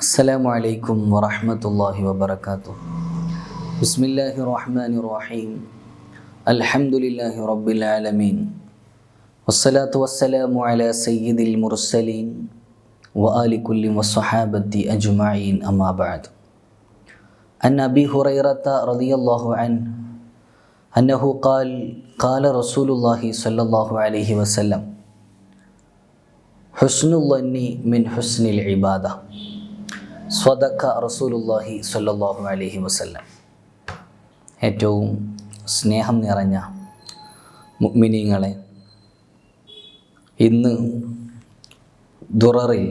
السلام عليكم ورحمة الله وبركاته. بسم الله الرحمن الرحيم. الحمد لله رب العالمين. والصلاة والسلام على سيد المرسلين وآل كل والصحابة أجمعين أما بعد. عن أبي هريرة رضي الله عنه أنه قال قال رسول الله صلى الله عليه وسلم حسن الظن من حسن العبادة. സ്വതക്ക റസൂലുല്ലാഹി സ്വല്ലല്ലാഹു അലഹി വസല്ലം. ഏറ്റവും സ്നേഹം നിറഞ്ഞ മുഗ്മിനീങ്ങളെ ഇന്ന് ദുററിൽ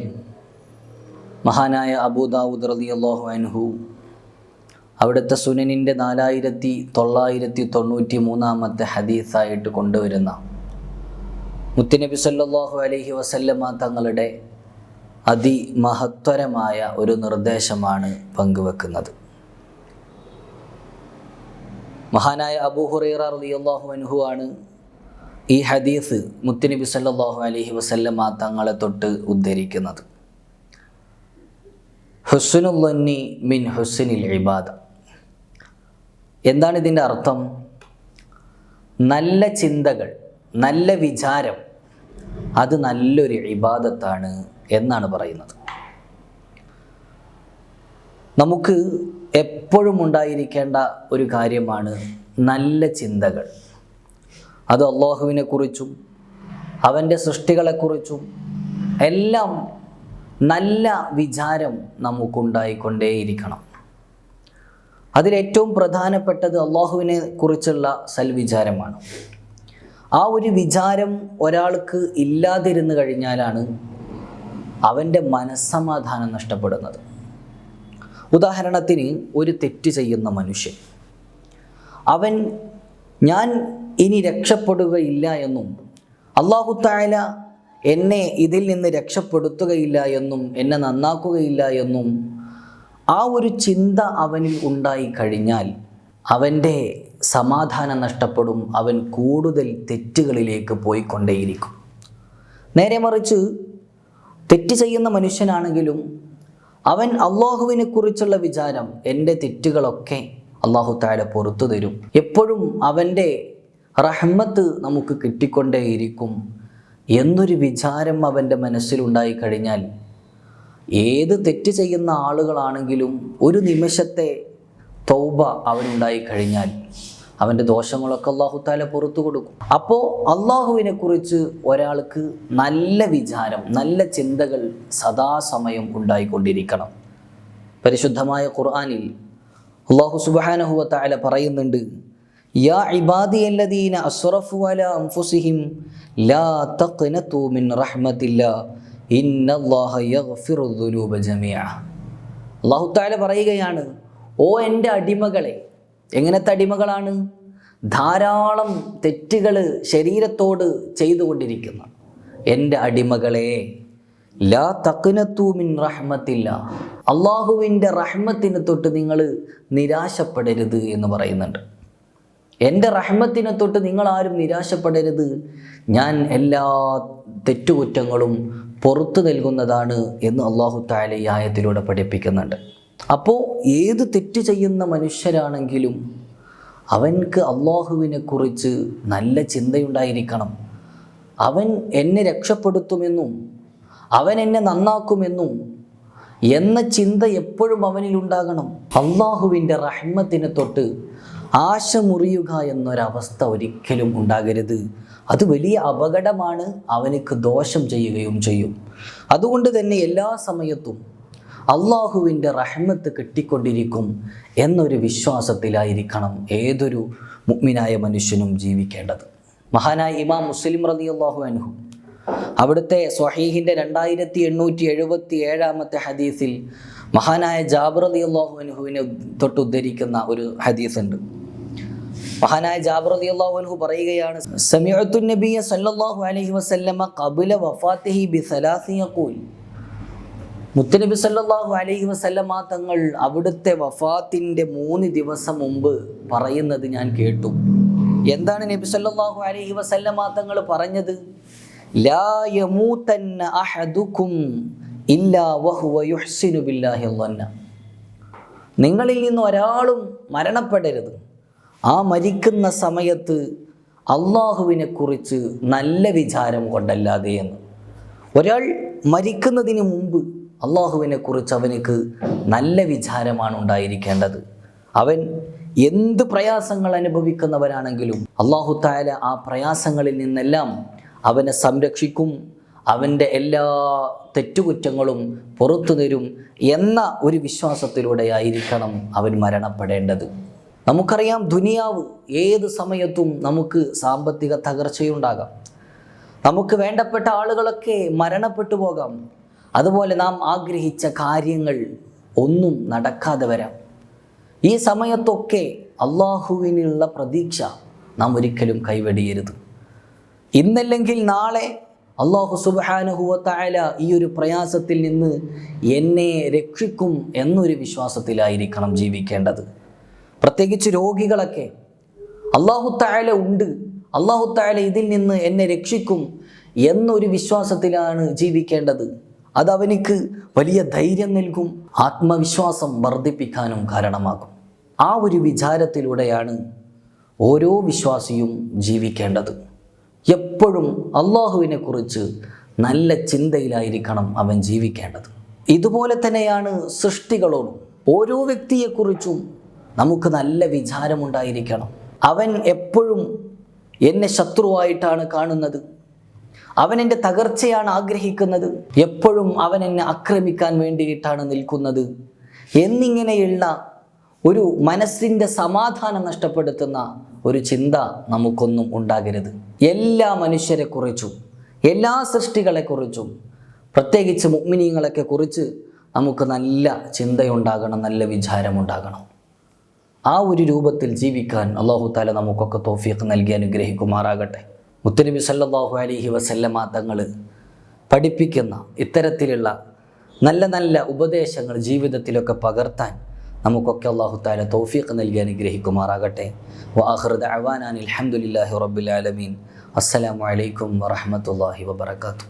മഹാനായ അബൂദാവൂദ് അള്ളാഹു അൻഹു അവിടുത്തെ സുനനിന്റെ നാലായിരത്തി തൊള്ളായിരത്തി തൊണ്ണൂറ്റി മൂന്നാമത്തെ ഹദീസായിട്ട് കൊണ്ടുവരുന്ന മുത്തുനബി സല്ലാഹു അലഹി വസല്ലമ്മ തങ്ങളുടെ അതിമഹത്വരമായ ഒരു നിർദ്ദേശമാണ് പങ്കുവെക്കുന്നത്. മഹാനായ അബൂ ഹുറൈറ റളിയല്ലാഹു അൻഹു ആണ് ഈ ഹദീസ് മുത്തുനബി സല്ലല്ലാഹു അലൈഹി വസല്ലമ തങ്ങളെ തൊട്ട് ഉദ്ധരിക്കുന്നത്. ഹുസ്സുനുല്ലി മിൻ ഹുസ്സുനിൽ ഇബാദ. എന്താണ് ഇതിന്റെ അർത്ഥം? നല്ല ചിന്തകൾ നല്ല വിചാരം അത് നല്ലൊരു ഇബാദത്താണ് എന്നാണ് പറയുന്നത്. നമുക്ക് എപ്പോഴും ഉണ്ടായിരിക്കേണ്ട ഒരു കാര്യമാണ് നല്ല ചിന്തകൾ. അത് അള്ളാഹുവിനെ കുറിച്ചും അവന്റെ സൃഷ്ടികളെക്കുറിച്ചും എല്ലാം നല്ല വിചാരം നമുക്കുണ്ടായിക്കൊണ്ടേയിരിക്കണം. അതിലേറ്റവും പ്രധാനപ്പെട്ടത് അള്ളാഹുവിനെ കുറിച്ചുള്ള സൽവിചാരമാണ്. ആ ഒരു വിചാരം ഒരാൾക്ക് ഇല്ലാതിരുന്നു കഴിഞ്ഞാലാണ് അവന്റെ മനസ്സമാധാനം നഷ്ടപ്പെടുന്നത്. ഉദാഹരണത്തിന് ഒരു തെറ്റ് ചെയ്യുന്ന മനുഷ്യൻ. അവൻ ഞാൻ ഇനി രക്ഷപ്പെടുകയില്ല എന്നും അള്ളാഹു തായാല എന്നെ ഇതിൽ നിന്ന് രക്ഷപ്പെടുത്തുകയില്ല എന്നും എന്നെ നന്നാക്കുകയില്ല എന്നും ആ ഒരു ചിന്ത അവനിൽ ഉണ്ടായി കഴിഞ്ഞാൽ അവന്റെ സമാധാനം നഷ്ടപ്പെടും അവൻ കൂടുതൽ തെറ്റുകളിലേക്ക് പോയിക്കൊണ്ടേയിരിക്കും. നേരെ മറിച്ച് തെറ്റ് ചെയ്യുന്ന മനുഷ്യനാണെങ്കിലും അവൻ അള്ളാഹുവിനെ കുറിച്ചുള്ള വിചാരം എന്റെ തെറ്റുകളൊക്കെ അള്ളാഹു താല പുറത്തു തരും. എപ്പോഴും അവന്റെ റഹ്മത്ത് നമുക്ക് കിട്ടിക്കൊണ്ടേയിരിക്കും എന്നൊരു വിചാരം അവന്റെ മനസ്സിലുണ്ടായി കഴിഞ്ഞാൽ ഏത് തെറ്റ് ചെയ്യുന്ന ആളുകളാണെങ്കിലും ഒരു നിമിഷത്തെ തൗബ അവനുണ്ടായി കഴിഞ്ഞാൽ അവന്റെ ദോഷങ്ങളൊക്കെ അള്ളാഹു താല പുറത്തു കൊടുക്കും. അപ്പോൾ അള്ളാഹുവിനെ കുറിച്ച് ഒരാൾക്ക് നല്ല വിചാരം നല്ല ചിന്തകൾ സദാസമയം ഉണ്ടായിക്കൊണ്ടിരിക്കണം. പരിശുദ്ധമായ ഖുർആാനിൽ അള്ളാഹു സുബാനഹുവ താല പറയുന്നുണ്ട് യാ അസ്റഫു ലാ മിൻ യഗ്ഫിറു ജമീഅ. അല്ലാഹു തആല പറയുകയാണ് ഓ എന്റെ അടിമകളെ എങ്ങനത്തെ അടിമകളാണ് ധാരാളം തെറ്റുകൾ ശരീരത്തോട് ചെയ്തുകൊണ്ടിരിക്കുന്നു. എന്റെ അടിമകളെ ലാ തക്കുനത്തൂമിൻ റഹ്മത്തില്ല. അള്ളാഹുവിന്റെ റഹ്മത്തിന് തൊട്ട് നിങ്ങൾ നിരാശപ്പെടരുത് എന്ന് പറയുന്നുണ്ട്. എന്റെ റഹ്മത്തിനെ തൊട്ട് നിങ്ങളാരും നിരാശപ്പെടരുത്. ഞാൻ എല്ലാ തെറ്റുകുറ്റങ്ങളും പുറത്തു നൽകുന്നതാണ് എന്ന് അള്ളാഹു താല ആയത്തിലൂടെ പഠിപ്പിക്കുന്നുണ്ട്. അപ്പോൾ ഏത് തെറ്റ് ചെയ്യുന്ന മനുഷ്യരാണെങ്കിലും അവൻക്ക് അള്ളാഹുവിനെക്കുറിച്ച് നല്ല ചിന്തയുണ്ടായിരിക്കണം. അവൻ എന്നെ രക്ഷപ്പെടുത്തുമെന്നും അവൻ എന്നെ നന്നാക്കുമെന്നും എന്ന ചിന്ത എപ്പോഴും അവനിലുണ്ടാകണം അള്ളാഹുവിന്റെ റഹ്മത്തിനെ തൊട്ട് ആശ മുറിയുക എന്നൊരവസ്ഥ ഒരിക്കലും ഉണ്ടാകരുത്. അത് വലിയ അപകടമാണ് അവനക്ക് ദോഷം ചെയ്യുകയും ചെയ്യും. അതുകൊണ്ട് തന്നെ എല്ലാ സമയത്തും അള്ളാഹുവിന്റെ റഹ്മത്ത് കിട്ടിക്കൊണ്ടിരിക്കും എന്നൊരു വിശ്വാസത്തിലായിരിക്കണം ഏതൊരു മുഗ്മിനായ മനുഷ്യനും ജീവിക്കേണ്ടത്. മഹാനായ ഇമാം മുസ്ലിം റതി അള്ളാഹു അനുഹു അവിടുത്തെ സ്വഹീഹിന്റെ രണ്ടായിരത്തി എണ്ണൂറ്റി എഴുപത്തി ഏഴാമത്തെ ഹദീസിൽ മഹാനായ ജാബർ അലി അള്ളാഹു അനുഹുവിനെ തൊട്ട് ഉദ്ധരിക്കുന്ന ഒരു ഹദീസ് ഉണ്ട് മഹാനായ ജാബർ അലി അള്ളാഹു അനുഹു പറയുകയാണ് സമീഅത്തു നബിയ സല്ലല്ലാഹു അലൈഹി വസല്ലമ ഖബല വഫാത്തിഹി ബി സലാസി യഖൂൽ മുത്തനബി സല്ലാഹു അലൈഹി വസല്ലമ തങ്ങൾ അവിടുത്തെ വഫാത്തിന്റെ മൂന്ന് ദിവസം മുമ്പ് പറയുന്നത് ഞാൻ കേട്ടു. എന്താണ് നബി സല്ലാഹു അലൈഹി വസല്ലമ തങ്ങൾ പറഞ്ഞത്? നിങ്ങളിൽ നിന്ന് ഒരാളും മരണപ്പെടരുത്. ആ മരിക്കുന്ന സമയത്ത് അള്ളാഹുവിനെ കുറിച്ച് നല്ല വിചാരം കൊണ്ടല്ലാതെ എന്ന്. ഒരാൾ മരിക്കുന്നതിന് മുമ്പ് അള്ളാഹുവിനെ കുറിച്ച് അവനക്ക് നല്ല വിചാരമാണ് ഉണ്ടായിരിക്കേണ്ടത്. അവൻ എന്ത് പ്രയാസങ്ങൾ അനുഭവിക്കുന്നവരാണെങ്കിലും അള്ളാഹു താല ആ പ്രയാസങ്ങളിൽ നിന്നെല്ലാം അവനെ സംരക്ഷിക്കും അവന്റെ എല്ലാ തെറ്റുകുറ്റങ്ങളും പുറത്തു തരും എന്ന ഒരു വിശ്വാസത്തിലൂടെ ആയിരിക്കണം അവൻ മരണപ്പെടേണ്ടത്. നമുക്കറിയാം ദുനിയാവ് ഏത് സമയത്തും നമുക്ക് സാമ്പത്തിക തകർച്ചയുണ്ടാകാം. നമുക്ക് വേണ്ടപ്പെട്ട ആളുകളൊക്കെ മരണപ്പെട്ടു പോകാം. അതുപോലെ നാം ആഗ്രഹിച്ച കാര്യങ്ങൾ ഒന്നും നടക്കാതെ വരാം. ഈ സമയത്തൊക്കെ അള്ളാഹുവിനുള്ള പ്രതീക്ഷ നാം ഒരിക്കലും കൈവെടിയരുത്. ഇന്നല്ലെങ്കിൽ നാളെ അള്ളാഹു സുബാനുഹുവത്തായ ഈ ഒരു പ്രയാസത്തിൽ നിന്ന് എന്നെ രക്ഷിക്കും എന്നൊരു വിശ്വാസത്തിലായിരിക്കണം ജീവിക്കേണ്ടത്. പ്രത്യേകിച്ച് രോഗികളൊക്കെ അള്ളാഹു തായാല ഉണ്ട് അള്ളാഹു തായാല ഇതിൽ നിന്ന് എന്നെ രക്ഷിക്കും എന്നൊരു വിശ്വാസത്തിലാണ് ജീവിക്കേണ്ടത്. അത് അവനിക്ക് വലിയ ധൈര്യം നൽകും ആത്മവിശ്വാസം വർദ്ധിപ്പിക്കാനും കാരണമാകും. ആ ഒരു വിചാരത്തിലൂടെയാണ് ഓരോ വിശ്വാസിയും ജീവിക്കേണ്ടത്. എപ്പോഴും അള്ളാഹുവിനെ കുറിച്ച് നല്ല ചിന്തയിലായിരിക്കണം അവൻ ജീവിക്കേണ്ടത്. ഇതുപോലെ തന്നെയാണ് സൃഷ്ടികളോടും ഓരോ വ്യക്തിയെക്കുറിച്ചും നമുക്ക് നല്ല വിചാരമുണ്ടായിരിക്കണം. അവൻ എപ്പോഴും എന്നെ ശത്രുവായിട്ടാണ് കാണുന്നത്. അവൻ എന്റെ തകർച്ചയാണ് ആഗ്രഹിക്കുന്നത്. എപ്പോഴും അവൻ എന്നെ ആക്രമിക്കാൻ വേണ്ടിയിട്ടാണ് നിൽക്കുന്നത്. എന്നിങ്ങനെയുള്ള ഒരു മനസ്സിന്റെ സമാധാനം നഷ്ടപ്പെടുത്തുന്ന ഒരു ചിന്ത നമുക്കൊന്നും ഉണ്ടാകരുത്. എല്ലാ മനുഷ്യരെക്കുറിച്ചും എല്ലാ സൃഷ്ടികളെക്കുറിച്ചും പ്രത്യേകിച്ച് മുഗ്മിനീങ്ങളൊക്കെ കുറിച്ച് നമുക്ക് നല്ല ചിന്തയുണ്ടാകണം നല്ല വിചാരമുണ്ടാകണം. ആ ഒരു രൂപത്തിൽ ജീവിക്കാൻ അള്ളാഹു താല നമുക്കൊക്കെ തോഫിയൊക്കെ നൽകി അനുഗ്രഹിക്കുമാറാകട്ടെ. മുത്തനബി സല്ലാഹു അലൈഹി വസല്ലമ തങ്ങൾ പഠിപ്പിക്കുന്ന ഇത്തരത്തിലുള്ള നല്ല നല്ല ഉപദേശങ്ങൾ ജീവിതത്തിലൊക്കെ പകർത്താൻ നമുക്കൊക്കെ അള്ളാഹു താല തൗഫീഖ് നൽകി അനുഗ്രഹിക്കുമാറാകട്ടെ. വാഹൃദ് അവാനാൻ അലഹമുല്ലാഹി റബുലാലമീൻ ആലമീൻ. അസ്സലാമു അലൈക്കും വറഹമത്തല്ലാഹി വബർക്കാത്തു